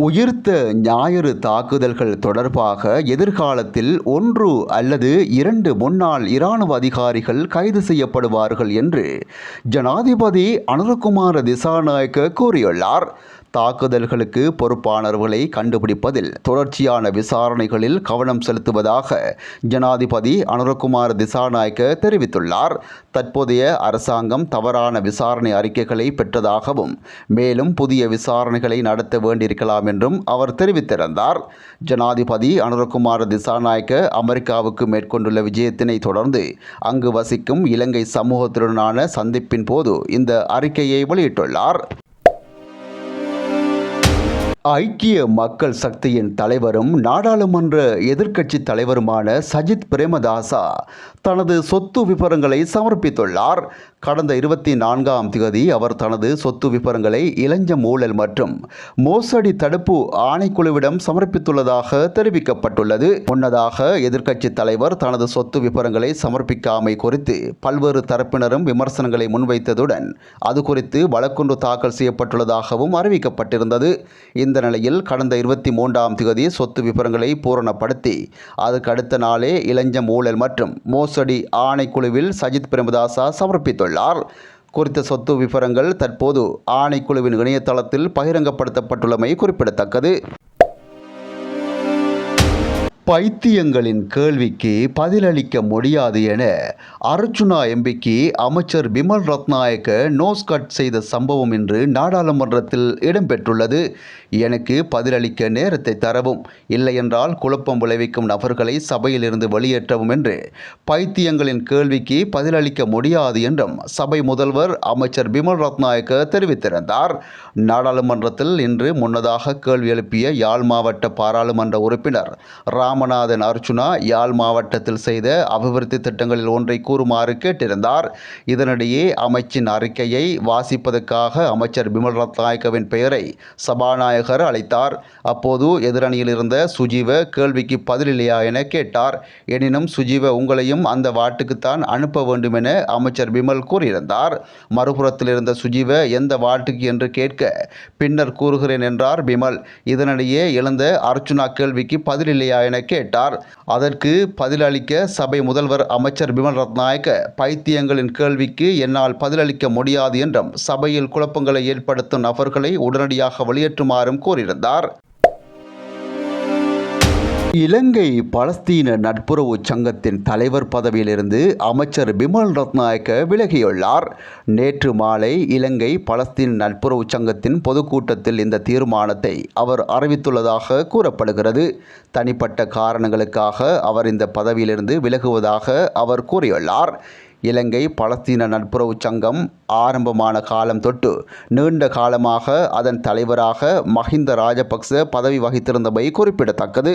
உயிர்த்த ஞாயிறு தாக்குதல்கள் தொடர்பாக எதிர்காலத்தில் ஒன்று அல்லது இரண்டு முன்னாள் இராணுவ அதிகாரிகள் கைது செய்யப்படுவார்கள் என்று ஜனாதிபதி அனுரகுமார திசாநாயக்க கூறியுள்ளார். தாக்குதல்களுக்கு பொறுப்பானவர்களை கண்டுபிடிப்பதில் தொடர்ச்சியான விசாரணைகளில் கவனம் செலுத்துவதாக ஜனாதிபதி அனுரகுமார் திசாநாயக்க தெரிவித்துள்ளார். தற்போதைய அரசாங்கம் தவறான விசாரணை அறிக்கைகளை பெற்றதாகவும் மேலும் புதிய விசாரணைகளை நடத்த வேண்டியிருக்கலாம் என்றும் அவர் தெரிவித்திருந்தார். ஜனாதிபதி அனுரகுமார் திசாநாயக்க அமெரிக்காவுக்கு மேற்கொண்டுள்ள விஜயத்தினை தொடர்ந்து அங்கு வசிக்கும் இலங்கை சமூகத்துடனான சந்திப்பின் போது இந்த அறிக்கையை வெளியிட்டுள்ளார். ஐக்கிய மக்கள் சக்தியின் தலைவரும் நாடாளுமன்ற எதிர்க்கட்சி தலைவருமான சஜித் பிரேமதாசா தனது சொத்து விவரங்களை சமர்ப்பித்துள்ளார். கடந்த இருபத்தி நான்காம் தேதி அவர் தனது சொத்து விவரங்களை இளஞ்சம் ஊழல் மற்றும் மோசடி தடுப்பு ஆணைக்குழுவிடம் சமர்ப்பித்துள்ளதாக தெரிவிக்கப்பட்டுள்ளது. முன்னதாக எதிர்க்கட்சி தலைவர் தனது சொத்து விவரங்களை சமர்ப்பிக்காமை குறித்து பல்வேறு தரப்பினரும் விமர்சனங்களை முன்வைத்ததுடன் அது குறித்து வழக்கொன்று தாக்கல் செய்யப்பட்டுள்ளதாகவும் அறிவிக்கப்பட்டிருந்தது. இந்த நிலையில் கடந்த இருபத்தி மூன்றாம் தேதி சொத்து விவரங்களை பூரணப்படுத்தி அதுக்கு அடுத்த நாளே இளஞ்சம் ஊழல் மற்றும் மோசடி ஆணைக்குழுவில் சஜித் பிரேமதாசா சமர்ப்பித்துள்ளார். குறித்த சொத்து விவரங்கள் தற்போது ஆணைக்குழுவின் இணையதளத்தில் பகிரங்கப்படுத்தப்பட்டுள்ளமை குறிப்பிடத்தக்கது. பைத்தியங்களின் கேள்விக்கு பதிலளிக்க முடியாது என அர்ச்சுனா எம்பிக்கு அமைச்சர் பிமல் ரத்நாயக்க நோஸ் கட் செய்த சம்பவம் இன்று நாடாளுமன்றத்தில் இடம்பெற்றுள்ளது. எனக்கு பதிலளிக்க நேரத்தை தரவும். இல்லையென்றால் குழப்பம் விளைவிக்கும் நபர்களை சபையிலிருந்து வெளியேற்றவும் என்று பைத்தியங்களின் கேள்விக்கு பதிலளிக்க முடியாது என்றும் சபை முதல்வர் அமைச்சர் பிமல் ரத்நாயக்க தெரிவித்திருந்தார். நாடாளுமன்றத்தில் இன்று முன்னதாக கேள்வி எழுப்பிய யாழ் மாவட்ட பாராளுமன்ற உறுப்பினர் ராம் ராமநாதன் அர்ச்சுனா யாழ் மாவட்டத்தில் செய்த அபிவிருத்தி திட்டங்களில் ஒன்றை கூறுமாறு கேட்டிருந்தார். இதனிடையே அமைச்சின் அறிக்கையை வாசிப்பதற்காக அமைச்சர் பிமல் ரத்நாயக்கவின் பெயரை சபாநாயகர் அழைத்தார். அப்போது எதிரணியில் இருந்த சுஜீவ கேள்விக்கு பதிலில்லையா என கேட்டார். எனினும் சுஜீவ உங்களையும் அந்த வாட்டுக்குத்தான் அனுப்ப வேண்டும் என அமைச்சர் பிமல் கூறியிருந்தார். மறுபுறத்தில் இருந்த சுஜீவ எந்த வாட்டுக்கு என்று கேட்க பின்னர் கூறுகிறேன் என்றார் பிமல். இதனிடையே எழுந்த அர்ச்சுனா கேள்விக்கு பதிலில்லையா என கேட்டார். அதற்கு பதிலளிக்க சபை முதல்வர் அமைச்சர் பிமல் ரத்நாயக்க பைத்தியங்களின் கேள்விக்கு என்னால் பதிலளிக்க முடியாது என்றும் சபையில் குழப்பங்களை ஏற்படுத்தும் நபர்களை உடனடியாக வெளியேற்றுமாறும் கூறியிருந்தார் இலங்கை பலஸ்தீன நட்புறவு சங்கத்தின் தலைவர் பதவியிலிருந்து அமைச்சர் பிமல் ரத்நாயக்க விலகியுள்ளார். நேற்று மாலை இலங்கை பலஸ்தீன் நட்புறவு சங்கத்தின் பொதுக்கூட்டத்தில் இந்த தீர்மானத்தை அவர் அறிவித்துள்ளதாக கூறப்படுகிறது. தனிப்பட்ட காரணங்களுக்காக அவர் இந்த பதவியிலிருந்து விலகுவதாக அவர் கூறியுள்ளார். இலங்கை பலஸ்தீன நட்புறவு சங்கம் ஆரம்பமான காலம் தொட்டு நீண்ட காலமாக அதன் தலைவராக மஹிந்த ராஜபக்ச பதவி வகித்திருந்தமை குறிப்பிடத்தக்கது.